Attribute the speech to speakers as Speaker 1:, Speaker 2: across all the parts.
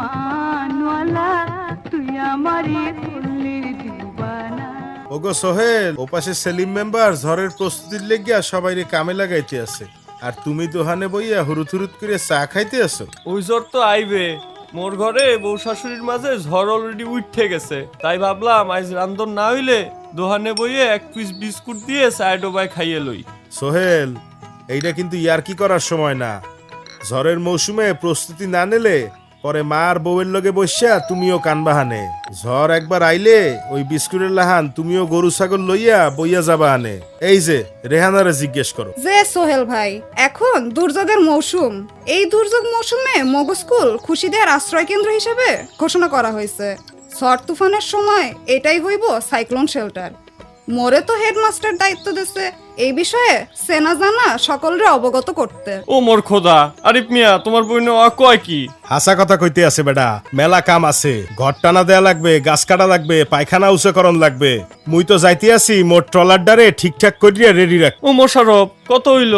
Speaker 1: পানওয়ালা তুই আমারই ফুল্লির দিবানা।
Speaker 2: ওগো সোহেল ওপাশে সেলিম মেম্বার ঝড়ের প্রস্তুতির লেগিয়া সবাই কামে লাগাইতে আছে। আর তুমি দোহানে বইয়া হুরুত হুরুত করে চা খাইতে আছো।
Speaker 3: ওই জ্বর তো আইবে। মোর ঘরে বউ শাশুড়ির মাঝে ঝড় অলরেডি উঠে গেছে। তাই ভাবলাম আজ রান্ধন না হইলে দোহানে বইয়ে এক পিস বিস্কুট দিয়ে চায় ডোবায় খাইয়ে লই।
Speaker 2: সোহেল এইটা কিন্তু ইয়ার কি করার সময় না? ঝড়ের মৌসুমে প্রস্তুতি না নিলে পরে মার বউয়ের লগে বসিয়া তুমিও কান বাহানে ঝড় একবার আইলে ওই বিস্কুটের লাহান তুমিও গরু ছাগল লইয়া বইয়া যাবা হানে এই যে, রেহানারে জিজ্ঞেস করো।
Speaker 4: যে সোহেল ভাই, এখন দুর্যোগের মৌসুম। এই দুর্যোগ মৌসুমে স্কুল খুশিদের আশ্রয় কেন্দ্র হিসেবে ঘোষণা করা হয়েছে। ঝড় তুফানের সময় এটাই হইব সাইক্লোন শেল্টার। মোরে তো হেডমাস্টার দায়িত্ব দিছে। এই বিষয়ে সেনা জানা সকলরে অবগত করতে।
Speaker 3: ও মোর খোদা আরিফ মিয়া তোমার বইন কয় কি?
Speaker 2: হাসা কথা কইতে আছে বেডা মেলা কাম আছে। ঘর টানা দেয়া লাগবে গাছ কাটা লাগবে পায়খানা উচ্চকরণ লাগবে। মুই তো যাইতে আছি মোর ট্রলার ডারে ঠিকঠাক করিয়া রেডি রাখ।
Speaker 3: ও মোশারফ কত হইল?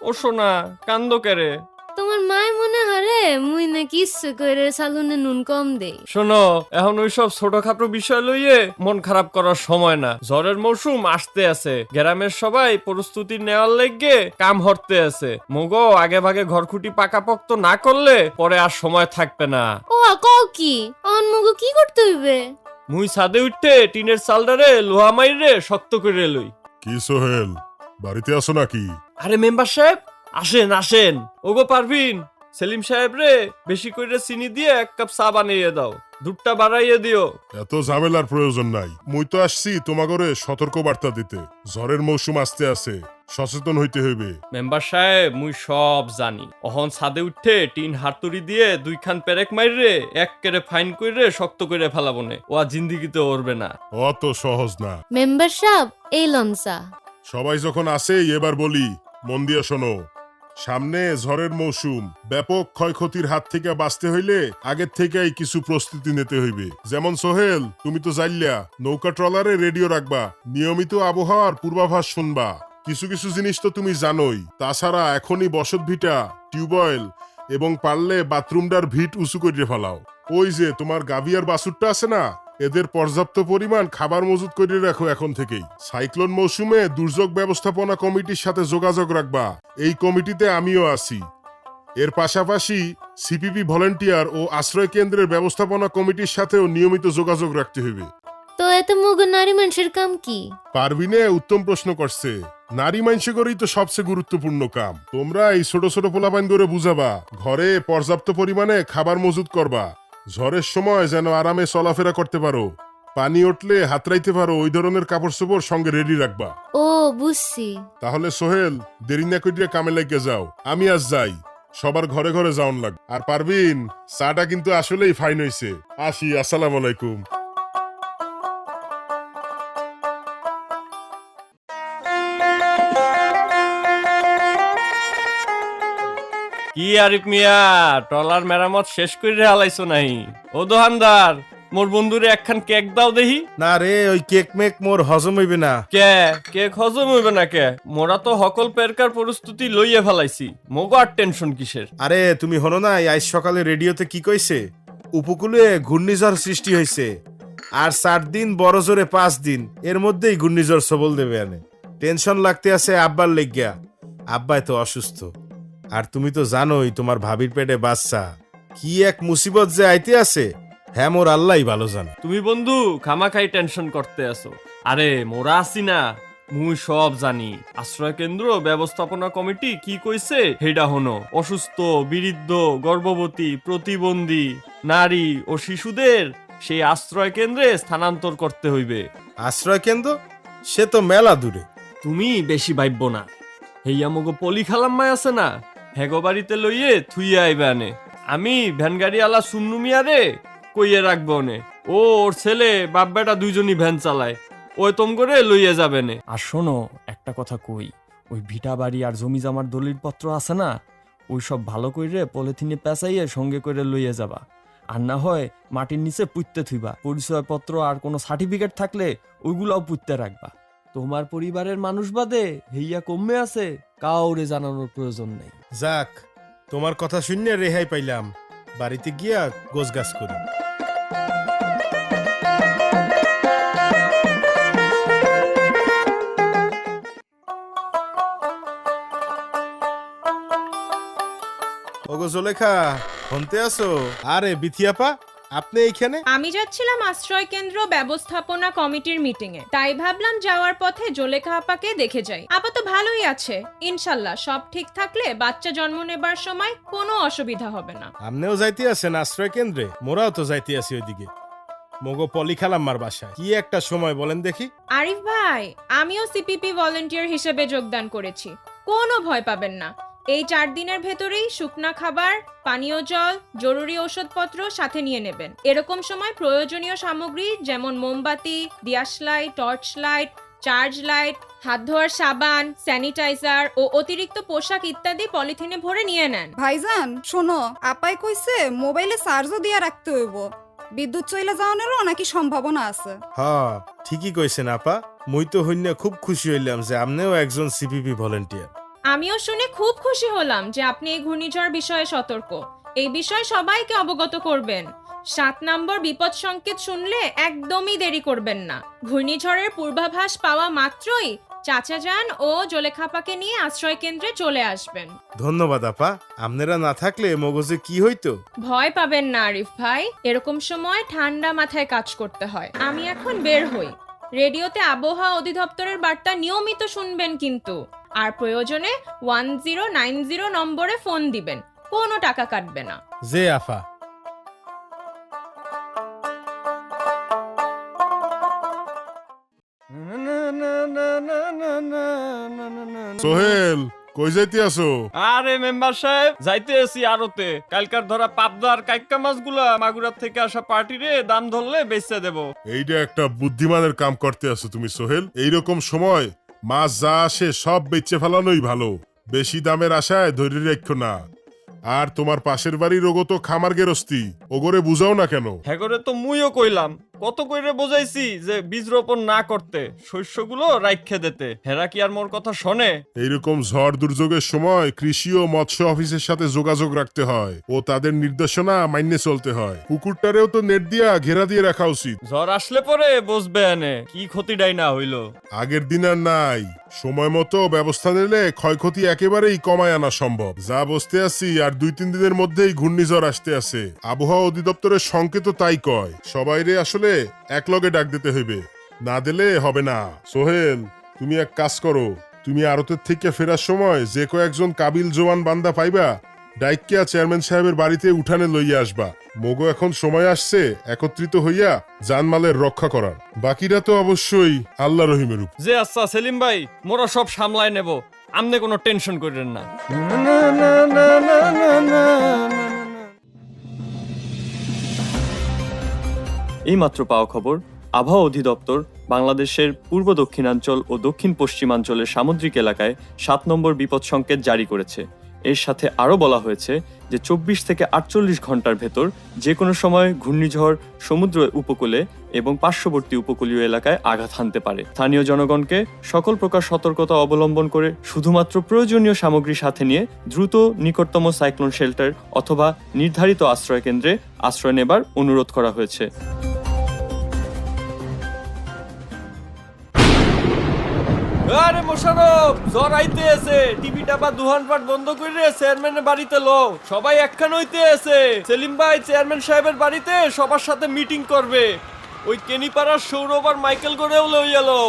Speaker 3: ও সোনা কান্দ কেরে?
Speaker 5: তোমার মায় মনে হারে মুই নাকি ইচ্ছে করে সালুনে নুন কম দেই।
Speaker 3: শোনো এখন ওইসব ছোটখাটো বিষয় লইয়ে মন খারাপ করার সময় না। ঝড়ের মৌসুম আসতে আছে। গ্রামের সবাই প্রস্তুতি নেওয়ার লেগে কাম হরতে আছে। মগো আগে ভাগে ঘরখুটি পাকাপোক্ত না করলে পরে আর সময় থাকবে না।
Speaker 5: ও কও কি? অন মগু কি করতে হইবে?
Speaker 3: মুই ছাদে উঠতে টিনের চালডারে লোহা মাইরে শক্ত করে লই।
Speaker 6: কি সোহেল বাড়িতে আসো নাকি?
Speaker 3: আরে মেম্বার সাহেব আসেন আসেন। ওগো পারভিন সেলিম সাহেব রে বেশি করে চিনি দিয়ে এক কাপ চা বানিয়ে দাও। দুধটা বাড়াইয়ে দিও।
Speaker 6: এত ঝামেলার প্রয়োজন নাই। মুই তো আসছি তোমাগরে সতর্ক বার্তা দিতে। ঝড়ের মৌসুম আসতে আছে। সচেতন হইতে হইবে।
Speaker 3: মেম্বার সাহেব মুই সব জানি। অহন ছাদে উঠে টিন হাতুড়ি দিয়ে দুইখান পেরেক মাইরে এক কেরে ফাইন কইরে শক্ত করে ফেলাবনে ও আর জিন্দিগিতে ওরবে না।
Speaker 6: অত সহজ না।
Speaker 5: মেম্বার সাহেব এই লঞ্চা
Speaker 6: সবাই যখন আসে এবার বলি মন দিয়ে শোনো। সামনে ঝড়ের মৌসুম, ব্যাপক ক্ষয়ক্ষতির হাত থেকে বাঁচতে হইলে আগের থেকেই কিছু প্রস্তুতি নিতে হইবে। যেমন সোহেল, তুমি তো জানলা নৌকা ট্রলারে রেডিও রাখবা, নিয়মিত আবহাওয়ার পূর্বাভাস শুনবা। কিছু কিছু জিনিস তো তুমি জানোই, তাছাড়া এখনই বসত ভিটা, টিউবওয়েল এবং পারলে বাথরুমটার ভিট উঁচু করে ফেলাও। ওই যে, তোমার গাভিয়ার বাসুরটা আছে না? এদের পর্যাপ্ত পরিমাণ খাবার মজুত করে রাখো এখন থেকেই। সাইক্লোন মৌসুমে দুর্যোগ ব্যবস্থাপনা কমিটির সাথে যোগাযোগ রাখবা। এই কমিটিতে আমিও আছি। এর পাশাপাশি সিপিপি ভলেন্টিয়ার ও আশ্রয় কেন্দ্রের ব্যবস্থাপনা কমিটির সাথেও নিয়মিত যোগাযোগ রাখতে হবে।
Speaker 5: তো এত মগু নারী মানুষের কাম কি?
Speaker 6: পারবিনে উত্তম প্রশ্ন করছে নারী মাংস করেই তো সবচেয়ে গুরুত্বপূর্ণ কাম। তোমরা এই ছোট ছোট পোলাপাইন করে বুঝাবা ঘরে পর্যাপ্ত পরিমাণে খাবার মজুত করবা। ঝড়ের সময় যেন আরামে চলাফেরা করতে পারো। পানি উঠলে হাত রাইতে পারো ওই ধরনের কাপড় চোপড় সঙ্গে রেডি রাখবা।
Speaker 5: ও বুঝছি।
Speaker 6: তাহলে সোহেল দেরি না করিয়া কামে লেগে যাও। আমি আজ যাই। সবার ঘরে ঘরে যাওন লাগ আর পারবিন চাটা কিন্তু আসলেই ফাইন হয়েছে আসি আসসালামু আলাইকুম।
Speaker 3: কি আরিফ মিয়া টলার মেরামত শেষ করে হালাইছো নাই? ও দোহানদার মোর বন্ধুরে একখান কেক দাও দেহি।
Speaker 2: না রে ওই কেক মেক মোর হজম হইবে না।
Speaker 3: কে? কেক হজম হইবে না কে? মোরা তো হকল পেরকার প্রস্তুতি লইয়া ফেলাইছি। মগো আর টেনশন কিসের?
Speaker 2: আরে তুমি হনো না আজ সকালে রেডিওতে কি কইছে? উপকূলে ঘূর্ণিঝড় সৃষ্টি হয়েছে আর চার দিন বড় জোরে পাঁচ দিন এর মধ্যেই ঘূর্ণিঝড় সবল দেবে আনে টেনশন লাগতে আছে আব্বার লেগিয়া। আব্বাই তো অসুস্থ। আর তুমি তো জানোই তোমার ভাবির পেটে বাচ্চা। কি এক মুসিবত যে আইতে আছে হ্যাঁ মোর আল্লাহ ভালো জানে।
Speaker 3: তুমি বন্ধু খামাখাই টেনশন করতে আছো। আরে মোরা আছি না। মুই সব জানি। আশ্রয় কেন্দ্র ব্যবস্থাপনা কমিটি কি কইছে? হেডা হনো অসুস্থ বৃদ্ধ গর্ভবতী প্রতিবন্ধী নারী ও শিশুদের সেই আশ্রয় কেন্দ্রে স্থানান্তর করতে হইবে।
Speaker 2: আশ্রয় কেন্দ্র? সে তো মেলা দূরে।
Speaker 3: তুমি বেশি ভাইব না। হেইয়া মগো পলি খালাম্মাই আছে না? হেগো বাড়িতে লইয়ে থুইয়ে আইবে আনে। আমি ভ্যান গাড়ি আলা সুন্নু মিয়া রে কইয়ে রাখব নে ও ওর ছেলে বাপ বেটা দুইজনই ভ্যান চালায়। ওই তম করে লইয়ে যাবে নে আর শোনো, একটা কথা কই। ওই ভিটা বাড়ি আর জমি জামার দলিল পত্র আছে না? ওই সব ভালো কইরে পলিথিনে পেঁচাইয়ে সঙ্গে করে লইয়ে যাবা। আর না হয় মাটির নিচে পুঁততে থুইবা। পরিচয়পত্র আর কোনো সার্টিফিকেট থাকলে ওইগুলাও পুঁততে রাখবা। তোমার পরিবারের মানুষ বাদে হেইয়া কমে আছে, কাউরে জানানোর প্রয়োজন নেই।
Speaker 2: যাক, তোমার কথা শুনে রেহাই পাইলাম। বাড়িতে গিয়া গোছ গাছ করি। ওগো জোলেখা, ফোনতে আছো? আরে, বিথিয়াপা? আপনি এইখানে
Speaker 7: আমি যাচ্ছিলাম আশ্রয় কেন্দ্র ব্যবস্থাপনা কমিটির মিটিং এ তাই ভাবলাম যাওয়ার পথে জোলেখা আপাকে দেখে যাই। আপা তো ভালোই আছে। ইনশাল্লাহ সব ঠিক থাকলে বাচ্চা জন্ম নেবার সময় কোনো অসুবিধা হবে না।
Speaker 2: আপনিও যাইতে আছেন আশ্রয় কেন্দ্রে? মোরাও তো যাইতে আছি ওইদিকে। মগো পলি খালাম্মার বাসায়। কি একটা সময় বলেন দেখি।
Speaker 7: আরিফ ভাই আমিও সিপিপি ভলেন্টিয়ার হিসেবে যোগদান করেছি। কোনো ভয় পাবেন না। এই চার দিনের ভেতরেই শুকনা খাবার পানীয় জল জরুরি ওষুধপত্র সাথে নিয়ে নেবেন। এরকম সময় প্রয়োজনীয় সামগ্রী যেমন মোমবাতি diyas light torch light charge light হাত ধোয়ার সাবান স্যানিটাইজার ও অতিরিক্ত পোশাক ইত্যাদি পলিথিনে ভরে নিয়ে নেন।
Speaker 4: ভাইজান শোনো আপাই কইছে মোবাইলে চার্জও দিয়া রাখতে হইব। বিদ্যুৎ চইলে যাওয়ানেরও নাকি সম্ভাবনা আছে।
Speaker 2: হ ঠিকই কইছেন আপা। মুই তো হইনা খুব খুশি হইলাম যে আপনিও একজন সিপিপি ভলেন্টিয়ার।
Speaker 7: আমিও শুনে খুব খুশি হলাম যে আপনি এই ঘূর্ণিঝড় বিষয়ে সতর্ক। এই বিষয়ে সবাইকে অবগত করবেন। সাত নম্বর বিপদ সংকেত শুনলে একদমই দেরি করবেন না। ঘূর্ণিঝড়ের পূর্বাভাস পাওয়া মাত্রই চাচা যান ও জলেখাপাকে নিয়ে আশ্রয় কেন্দ্রে চলে আসবেন।
Speaker 2: ধন্যবাদ আপা। আপনারা না থাকলে মগজে কি হইতো?
Speaker 7: ভয় পাবেন না আরিফ ভাই। এরকম সময় ঠান্ডা মাথায় কাজ করতে হয়। আমি এখন বের হই। রেডিওতে আবহাওয়া অধিদপ্তরের বার্তা নিয়মিত শুনবেন কিন্তু আর প্রয়োজনে ওয়ান জিরো নাইন জিরো নম্বরে ফোন দিবেন কোনো টাকা কাটবে না
Speaker 2: যে আফা
Speaker 6: সোহেল কই যাইতে আছো?
Speaker 3: আরে মেম্বার সাহেব যাইতে আছি আরতে কালকার ধরা পাবদার কাইক্কা মাছগুলা মাগুরার থেকে আসা পার্টি রে দাম ধরলে বেচতে দেবো।
Speaker 6: এইটা একটা বুদ্ধিমানের কাম করতে আছো তুমি সোহেল। এইরকম সময় মাছ যা আসে সব বেচে ফেলানোই ভালো। বেশি দামের আশায় ধরে রেখো না। আর তোমার পাশের বাড়ির ওগো তো খামার গেরস্তি। ওগরে বুঝাও না কেন?
Speaker 3: হ্যাগরে তো মুইও কইলাম। কত কইরে বোঝাইছি যে বীজ রোপণ না করতে শস্যগুলো রাইখে দিতে। হেরা কি আর মোর কথা শোনে?
Speaker 6: এইরকম ঝড় দুর্যোগের সময় কৃষি ও মৎস্য অফিসের সাথে যোগাযোগ রাখতে হয় ও তাদের নির্দেশনা মাইনে চলতে হয়। পুকুরটারেও তো নেট দিয়া ঘেরা দিয়ে রাখা উচিত।
Speaker 3: ঝড় আসলে পরে বসবে এনে কি ক্ষতিটাই না হইল।
Speaker 6: আগের দিন আর নাই। সময় মতো ব্যবস্থা নিলে ক্ষয়ক্ষতি একেবারেই কমায় আনা সম্ভব। যা বসতে আসি আর দুই তিন দিনের মধ্যেই ঘূর্ণিঝড় আসতে আছে। আবহাওয়া অধিদপ্তরের সংকেত তাই কয়। সবাইরে আসলে একলগে ডাক দিতে হইবে। না দিলে হবে না। সোহেল, তুমি এক কাজ করো। তুমি আরতের থেকে ফেরার সময় যে কয়েকজন কাবিল জোয়ান বান্দা পাইবা ডাইকিয়া চেয়ারম্যান সাহেবের বাড়িতে উঠানে লইয়া আসবা। মগো এখন সময় আসছে, একত্রিত হইয়া জানমালের রক্ষা করার। বাকিরা তো অবশ্যই আল্লাহ রহিমের উপর।
Speaker 3: যে আচ্ছা সেলিম ভাই, মোরা সব সামলায় নেব। আমনে কোনো টেনশন করেন না। এইমাত্র পাওয়া খবর, আবহাওয়া অধিদপ্তর বাংলাদেশের পূর্ব দক্ষিণাঞ্চল ও দক্ষিণ পশ্চিমাঞ্চলের সামুদ্রিক এলাকায় সাত নম্বর বিপদ সংকেত জারি করেছে। এর সাথে আরও বলা হয়েছে যে চব্বিশ থেকে আটচল্লিশ ঘণ্টার ভেতর যে কোনো সময় ঘূর্ণিঝড় সমুদ্র উপকূলে এবং পার্শ্ববর্তী উপকূলীয় এলাকায় আঘাত হানতে পারে। স্থানীয় জনগণকে সকল প্রকার সতর্কতা অবলম্বন করে শুধুমাত্র প্রয়োজনীয় সামগ্রী সাথে নিয়ে দ্রুত নিকটতম সাইক্লোন শেল্টার অথবা নির্ধারিত আশ্রয় কেন্দ্রে আশ্রয় নেবার অনুরোধ করা হয়েছে। আরে মোশারফ, জ্বর আইতে আছে। টিভিটা বা দুহান পাট বন্ধ করে চেয়ারম্যানের বাড়িতে লো। সবাই একখান হইতে আছে। সেলিম ভাই চেয়ারম্যান সাহেবের বাড়িতে সবার সাথে মিটিং করবে। ওই কেনিপাড়ার সৌরভ আর মাইকেল করেও লইয়া লো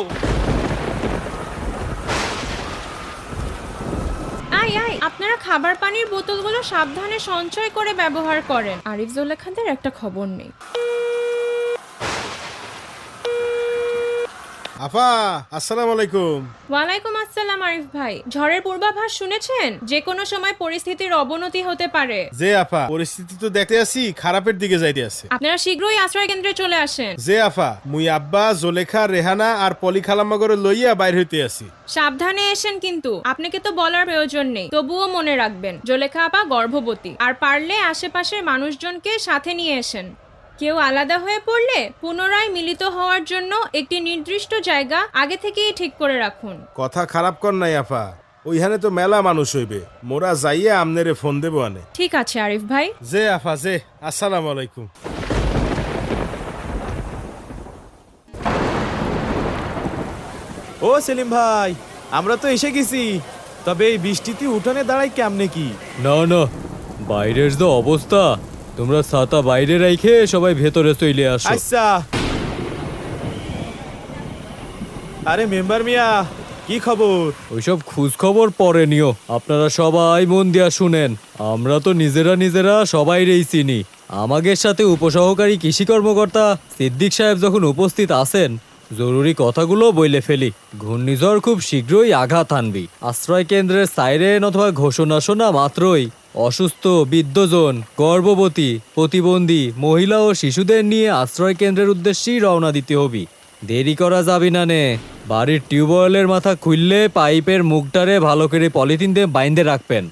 Speaker 7: আই আপনারা খাবার পানির বোতলগুলো সাবধানে সঞ্চয় করে ব্যবহার করেন। আরিফ জোলেখাদের একটা খবর নেই।
Speaker 2: আফা আসসালামু আলাইকুম।
Speaker 7: ওয়ালাইকুম আসসালাম আরিফ ভাই। ঝড়ের পূর্বাভাস শুনেছেন? যে কোনো সময় পরিস্থিতির অবনতি হতে পারে।
Speaker 2: যে আফা পরিস্থিতি তো দেখতে আছি খারাপের দিকে যাইতে আছে।
Speaker 7: আপনারা শীঘ্রই আশ্রয় কেন্দ্রে চলে আসেন।
Speaker 2: যে আফা মুই আব্বা জোলেখা রেহানা আর পলি খালাম্মাগরে লইয়া বাইর হইতে আছি।
Speaker 7: সাবধানে এসেন কিন্তু আপনাকে তো বলার প্রয়োজন নেই। তবুও মনে রাখবেন জলেখা আপা গর্ভবতী। আর পারলে আশেপাশের মানুষজনকে সাথে নিয়ে এসেন। কেউ আলাদা হয়ে পড়লে পুনরায় মিলিত হওয়ার জন্য একটি নির্দিষ্ট জায়গা আগে থেকেই ঠিক করে রাখুন।
Speaker 2: কথা খারাপ কর নাই আফা ওইখানে তো মেলা মানুষ হইবে। মোরা যাইয়ে আমনেরে ফোন দেবো আনে।
Speaker 7: ঠিক আছে আরিফ ভাই।
Speaker 2: জে আফা জে আসসালামু আলাইকুম।
Speaker 8: ও সেলিম ভাই আমরা তো এসে গেছি। তবে এই বৃষ্টিতে উঠানে দাঁড়াই কেমনে কি?
Speaker 9: না না বাইরের যে অবস্থা তোমরা ছাতা বাইরে রাইখে সবাই ভেতরে চলে আসো।
Speaker 8: আচ্ছা। আরে মেম্বার মিয়া কি খবর?
Speaker 9: ওইসব খোঁজ খবর পরে নিও। আপনারা সবাই মন দিয়া শুনেন। আমরা তো নিজেরা নিজেরা সবাই রেই চিনি। আমাদের সাথে উপসহকারী কৃষি কর্মকর্তা সিদ্দিক সাহেব যখন উপস্থিত আছেন জরুরি কথাগুলো বইলে ফেলি। ঘূর্ণিঝড় খুব শীঘ্রই আঘাত আনবি। আশ্রয় কেন্দ্রের সাইরেন অথবা ঘোষণা শোনা মাত্রই অসুস্থ, বৃদ্ধজন, গর্ভবতী, প্রতিবন্ধী, মহিলা ও শিশুদের নিয়ে আশ্রয় কেন্দ্রের উদ্দেশ্যেই রওনা দিতে হবি। দেরি করা যাবি না নে। বাড়ির টিউবওয়েলের মাথা খুললে পাইপের মুখটারে ভালো করে পলিথিন দিয়ে বাইন্দে রাখবেন।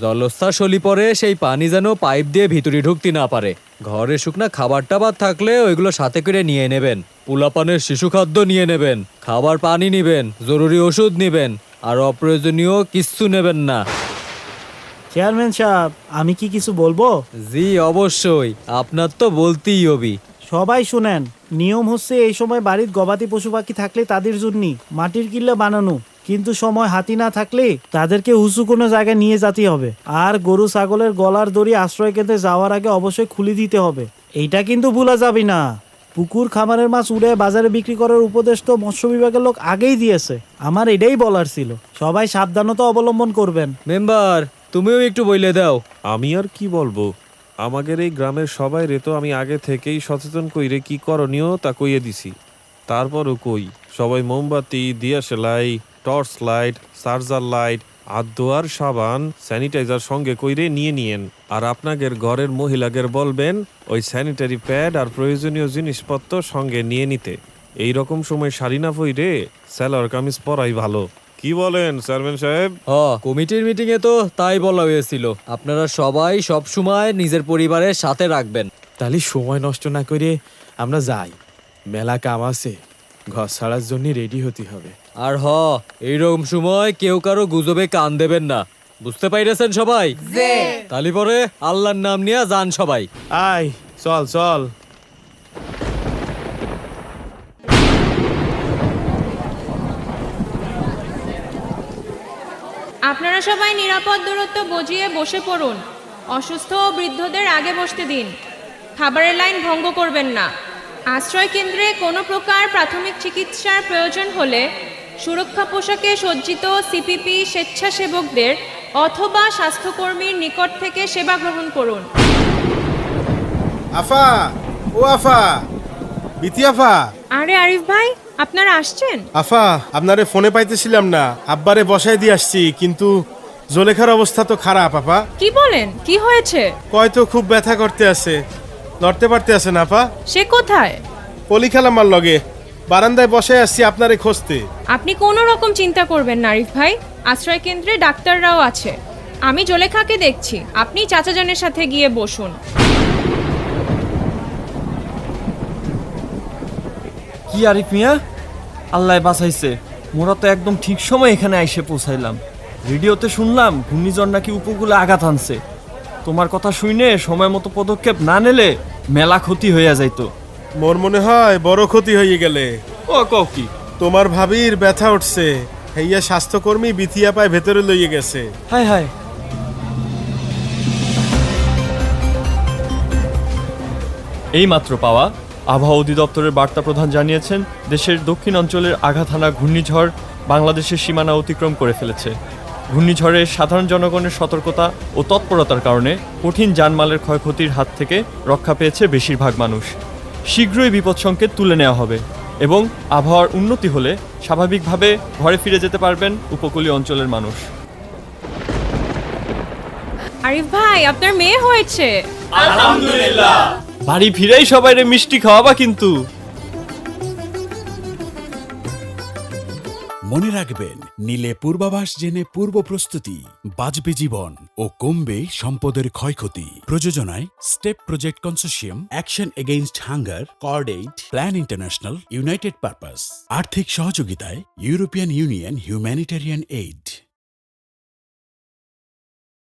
Speaker 9: জলস্থা সলি পরে সেই পানি যেন পাইপ দিয়ে ভিতরে ঢুকতে না পারে। ঘরে শুকনা খাবার টাবার থাকলে ওইগুলো সাথে করে নিয়ে নেবেন। পোলাপানের শিশু খাদ্য নিয়ে নেবেন। খাবার পানি নিবেন, জরুরি ওষুধ নিবেন, আর অপ্রয়োজনীয় কিচ্ছু নেবেন না।
Speaker 10: চেয়ারম্যান সাহেব আমি কি কিছু বলব?
Speaker 9: জি অবশ্যই। আপনার তো বলতেই হবি।
Speaker 10: সবাই শুনেন নিয়ম হচ্ছে এই সময় বাড়ির গবাদি পশু পাখি থাকলে তাদের জন্য মাটির কিল্লা বানানো। কিন্তু সময় হাতি না থাকলে তাদেরকে উঁচু কোনো জায়গায় নিয়ে যেতে হবে। আর গরু ছাগলের গলার দড়ি আশ্রয় কেন্দ্রে যাওয়ার আগে অবশ্যই খুলে দিতে হবে। এইটা কিন্তু ভুলা যাবে না। পুকুর খামারের মাছ উড়ে বাজারে বিক্রি করার উপদেশ তো মৎস্য বিভাগের লোক আগেই দিয়েছে। আমার এটাই বলার ছিল। সবাই সাবধানতা অবলম্বন করবেন।
Speaker 9: মেম্বার তুমিও একটু বইলে দাও।
Speaker 11: আমি আর কি বলব? আমাদের এই গ্রামের সবাই রে তো আমি আগে থেকেই সচেতন কইরে কি করণীয় তা কইয়ে দিছি। তারপরও কই, সবাই মোমবাতি দিয়া সেলাই টর্চ লাইট, চার্জার লাইট আদোয়ার সাবান, স্যানিটাইজার সঙ্গে কইরে নিয়ে নিয়েন। আর আপনাদের ঘরের মহিলাদের বলবেন, ওই স্যানিটারি প্যাড আর প্রয়োজনীয় জিনিসপত্র সঙ্গে নিয়ে নিতে। এই রকম সময় শাড়ি না পইরে স্যালোয়ার কামিজ পরাই ভালো। কি বলেন চেয়ারম্যান সাহেব?
Speaker 9: হ কমিটির মিটিং এ তো তাই বলা হয়েছিল। আপনারা সবাই সব সময় নিজের পরিবারের সাথে রাখবেন।
Speaker 8: তাহলে সময় নষ্ট না করে আমরা যাই। মেলা কাম আছে ঘর ছাড়ার জন্য রেডি হতে হবে।
Speaker 9: আর হ এইরকম সময় কেউ কারও গুজবে কান দেবেন না। বুঝতে পাইরেছেন সবাই? তালি পরে আল্লাহর নাম নিয়ে যান সবাই।
Speaker 8: আয় চল চল।
Speaker 7: আপনারা সবাই নিরাপদ দূরত্ব বজিয়ে বসে পড়ুন। অসুস্থ ও বৃদ্ধদের আগে বসতে দিন। খাবারের লাইন ভঙ্গ করবেন না। আশ্রয় কেন্দ্রে কোনো প্রকার প্রাথমিক চিকিৎসার প্রয়োজন হলে সুরক্ষা পোশাকে সজ্জিত সিপিপি স্বেচ্ছাসেবকদের অথবা স্বাস্থ্যকর্মীর নিকট থেকে সেবা গ্রহণ করুন।
Speaker 2: আফা ও আফা বিতি আফা।
Speaker 7: আরে আরিফ ভাই আপনারা আসছেন?
Speaker 2: আফা আপনারে ফোনে পাইতেছিলাম না। আব্বারে বসাই দিয়ে আসছি কিন্তু জলেখার অবস্থা তো খারাপ আপা
Speaker 7: কি বলেন? কি হয়েছে?
Speaker 2: কয় তো খুব ব্যথা করতে আছে। লড়তে পারতে আছে না আপা
Speaker 7: সে কোথায়?
Speaker 2: পলি খেলামার লগে। বারান্দায় বসে আসছি আপনারে খুঁজতে।
Speaker 7: আপনি কোনো রকম চিন্তা করবেন না আরিফ ভাই। আশ্রয় কেন্দ্রে ডাক্তাররাও আছে। আমি জলেখাকে দেখছি। আপনি চাচাজানের সাথে গিয়ে বসুন।
Speaker 3: কি আরিফ মিয়া? আল্লাহ বাঁচাইছে। মোরা তো একদম ঠিক সময় এখানে আইসে পৌঁছাইলাম। রেডিওতে শুনলাম ঘূর্ণিঝড় নাকি উপকূলে আঘাত আনছে তোমার কথা শুনে সময় মতো পদক্ষেপ না নিলে মেলা ক্ষতি হইয়া যাইতো।
Speaker 2: মোর মনে হয় বড় ক্ষতি হয়ে গেলে।
Speaker 3: ও কও কি?
Speaker 2: তোমার ভাবির ব্যথা উঠছে। হেইয়া স্বাস্থ্যকর্মী বিথিয়া পায় ভেতরে লইয়ে গেছে।
Speaker 3: হায় হায়। এই মাত্র পাওয়া আবহাওয়া অধিদপ্তরের বার্তা প্রধান জানিয়েছেন দেশের দক্ষিণ অঞ্চলের আঘাত হানা ঘূর্ণিঝড় বাংলাদেশের সীমানা অতিক্রম করে ফেলেছে। ঘূর্ণিঝড়ে সাধারণ জনগণের সতর্কতা ও তৎপরতার কারণে কঠিন জানমালের ক্ষয়ক্ষতির হাত থেকে রক্ষা পেয়েছে বেশিরভাগ মানুষ। শীঘ্রই বিপদ সংকেত তুলে নেওয়া হবে এবং আবহাওয়ার উন্নতি হলে স্বাভাবিকভাবে ঘরে ফিরে যেতে পারবেন উপকূলীয় অঞ্চলের মানুষ।
Speaker 7: আরিফ ভাই আপনার মেয়ে হয়েছে।
Speaker 3: বাড়ি ফিরেই সবাইরে মিষ্টি খাওয়াবা কিন্তু।
Speaker 12: মনে রাখবেন, নিলে পূর্বাভাস জেনে পূর্ব প্রস্তুতি বাঁচবে জীবন ও কমবে সম্পদের ক্ষয়ক্ষতি। প্রযোজনায় STEP project consortium Action Against Hunger Cordaid Plan International, United Purpose. আর্থিক সহযোগিতায় ইউরোপিয়ান ইউনিয়ন হিউম্যানিটেরিয়ান এইড।